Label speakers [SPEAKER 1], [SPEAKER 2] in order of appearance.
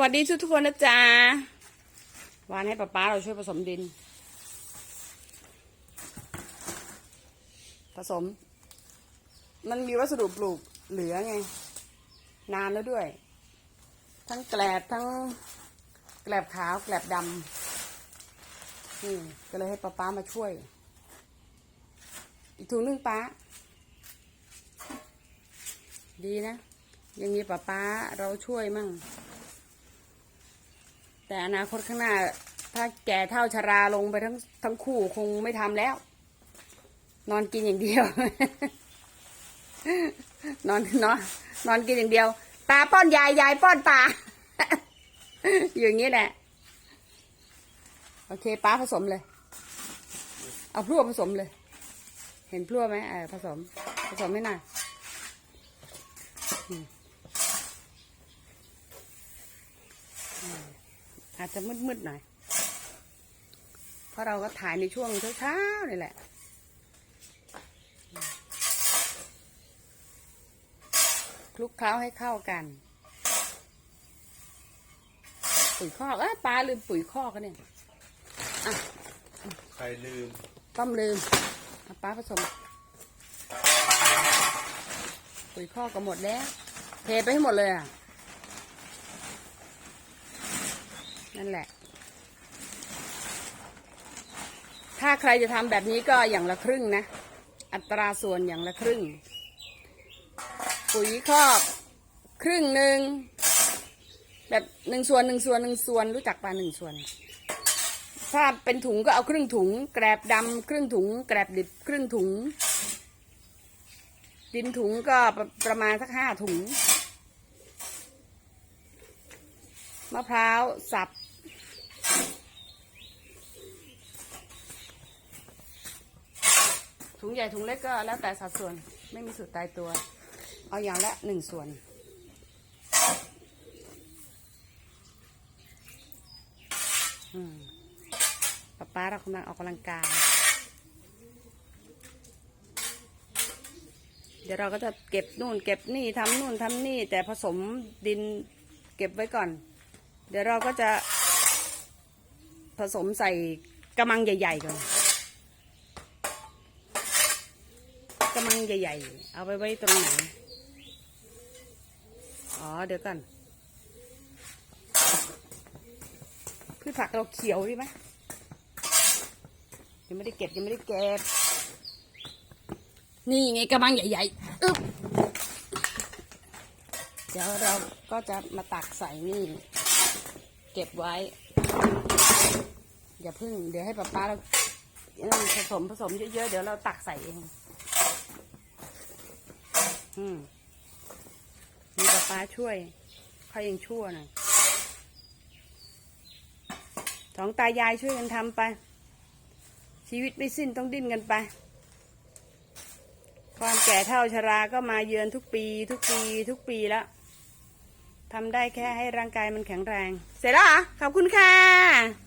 [SPEAKER 1] วัสดีทุกทุกคนนะจ๊ะวานให้ป๊าป๊าเราช่วยผสมดิน ผสม มันมีวัสดุปลูกเหลือไง นานแล้วด้วย ทั้งแกลบทั้งแกลบขาวแกลบดำนี่ก็เลยให้ป๊าป๊ามาช่วย อีกถุงนึงป๊าดีนะ ยังมีป๊าป๊าเราช่วยมั่ง แต่อนาคตข้างหน้า ถ้าแก่เท่าชราลงไปทั้งทั้งคู่คงไม่ทำแล้ว นอนกินอย่างเดียว นอนนอนนอนกินอย่างเดียวตาป้อนยายยายป้อนตาอย่างนี้แหละ โอเคป้าผสมเลย เอาพลั่วผสมเลย เห็นพลั่วไหมเออผสม ผสมไม่น่อยอืมอืม อาจจะมืดๆหน่อย เพราะเราก็ถ่ายในช่วงเช้าๆนี่แหละคลุกเคล้าให้เข้ากัน ปุ๋ยคอกเอ้ยปลาลืมปุ๋ยคอกกันเนี่ย
[SPEAKER 2] ใครลืม
[SPEAKER 1] ต้อมลืมเอาปลาผสม ปุ๋ยคอกก็หมดแล้ว เทไปให้หมดเลยอะ นั่นแหละ ถ้าใครจะทำแบบนี้ก็อย่างละครึ่งนะ อัตราส่วนอย่างละครึ่ง ปุ๋ยคอกครึ่งหนึ่งแบบหนึ่งส่วนหนึ่งส่วนหนึ่งส่วนรู้จักปลาหนึ่งส่วน ถ้าเป็นถุงก็เอาครึ่งถุง แกรบดำครึ่งถุง แกรบดิบครึ่งถุง ดินถุงก็ปประมาณสักห้าถุงมะพร้าวสับ ถุงใหญ่ถุงเล็กก็แล้วแต่สัดส่วนไม่มีสูตรตายตัว เอาอย่างละหนึ่งส่วนป๊าป๊าเรากำลังออกกำลังกาย เดี๋ยวเราก็จะเก็บนู่น เก็บนี่ทำนู่นทำนี่ แต่ผสมดินเก็บไว้ก่อน เดี๋ยวเราก็จะผสมใส่กระมังใหญ่ ๆก่อนกระมัง ใหญ่ๆ เอาไปไว้ตรงไหน อ๋อ เดี๋ยวก่อนพืชผักเราเขียวดีไหมยังไม่ได้เก็บยังไม่ได้เก็บ นี่ไงกระมังใหญ่ๆอึ๊บเดี๋ยวเราก็จะมาตักใส่นี่ เก็บไว้ อย่าพึ่ง เดี๋ยวให้ป๊าป๊าเราผสมผสมเยอะๆ เดี๋ยวเราตักใส่เอง อืมมีป๊าป๊าช่วยเขายังชั่วหน่อยสองตายายช่วยกันทำไป ชีวิตไม่สิ้นต้องดิ้นกันไป ความแก่เท่าชราก็มาเยือนทุกปี ทุกปี ทุกปีแล้วทำได้แค่ให้ร่างกายมันแข็งแรง เสร็จแล้วเหรอขอบคุณค่ะ